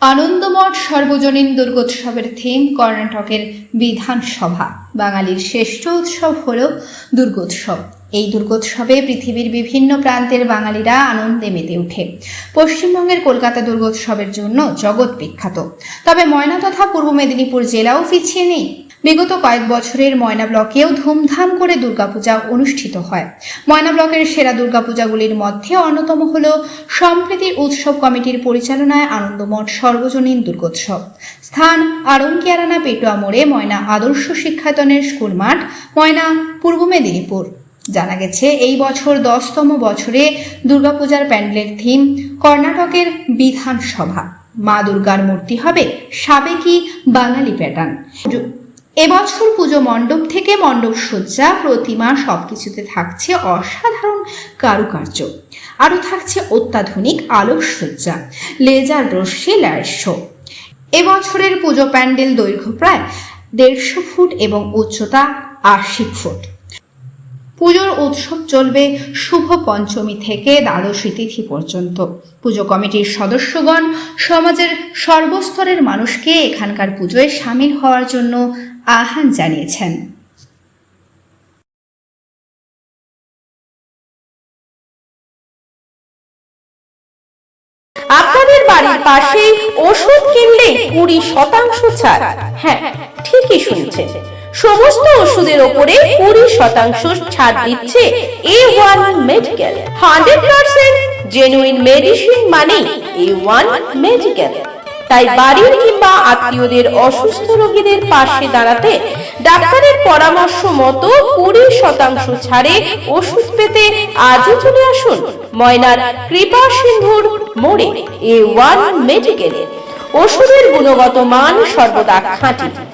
আনন্দমঠ সর্বজনীন দুর্গোৎসবের থিম কর্ণাটকের বিধানসভা। বাঙালির শ্রেষ্ঠ উৎসব হল দুর্গোৎসব। এই দুর্গোৎসবে পৃথিবীর বিভিন্ন প্রান্তের বাঙালিরা আনন্দে মেতে ওঠে। পশ্চিমবঙ্গের কলকাতা দুর্গোৎসবের জন্য জগৎ বিখ্যাত। তবে ময়না তথা পূর্ব মেদিনীপুর জেলাও পিছিয়ে নেই। বিগত কয়েক বছরের ময়না ব্লকেও ধুমধাম করে দুর্গাপূজা অনুষ্ঠিত হয়। ময়না ব্লকের সেরা দুর্গাপূজাগুলির মধ্যে অন্যতম হল সম্প্রীতির উৎসব কমিটির পরিচালনায় আনন্দমঠ সর্বজনীন দুর্গোৎসব। স্থান আরঙ্কিয়ারানা পেটুয়া মোড়ে ময়না আদর্শ শিক্ষায়তনের স্কুল মাঠ ময়না পূর্ব মেদিনীপুর। জানা গেছে, এই বছর দশতম বছরে দুর্গাপূজার প্যান্ডেলের থিম কর্ণাটকের বিধানসভা। মা দুর্গার মূর্তি হবে সাবেকি বাঙালি প্যাটার্ন। এবছর পুজো মণ্ডপ থেকে মণ্ডপ সজ্জা, প্রতিমা সবকিছুতে থাকছে অসাধারণ কারুকার্য। আরও থাকছে অত্যাধুনিক আলোকসজ্জা লেজার রশ্মি লাইট শো। এবছরের পুজো প্যান্ডেল দৈর্ঘ্য প্রায় দেড়শো ফুট এবং উচ্চতা আশি ফুট। পুজোর উৎসব চলবে শুভ পঞ্চমী থেকে দ্বাদশী তিথি পর্যন্ত। পুজো কমিটির সদস্যগণ সমাজের সর্বস্তরের মানুষকে এখানকার পুজোয় সামিল হওয়ার জন্য আহ্বান জানিয়েছেন। আপনাদের বাড়ির পাশে ওষুধ কিনলে কুড়ি শতাংশ ছাড়। হ্যাঁ ঠিকই শুনছেন সমস্ত ওষুধের ওপরে কুড়ি শতাংশ ছাড় দিচ্ছে A one medical hundred percent genuine medicine মানে এ ওয়ান মেডিকেল তাই বাড়ির কিংবা আত্মীয়দের অসুস্থ রোগীদের পাশে দাঁড়াতে ডাক্তারের পরামর্শ মতো কুড়ি শতাংশ ছাড়ে ওষুধ পেতে আজও চলে আসুন ময়নার কৃপা সিন্ধুর মোড়ে এ ওয়ান মেডিকেলে ওষুধের গুণগত মান সর্বদা খাঁটি।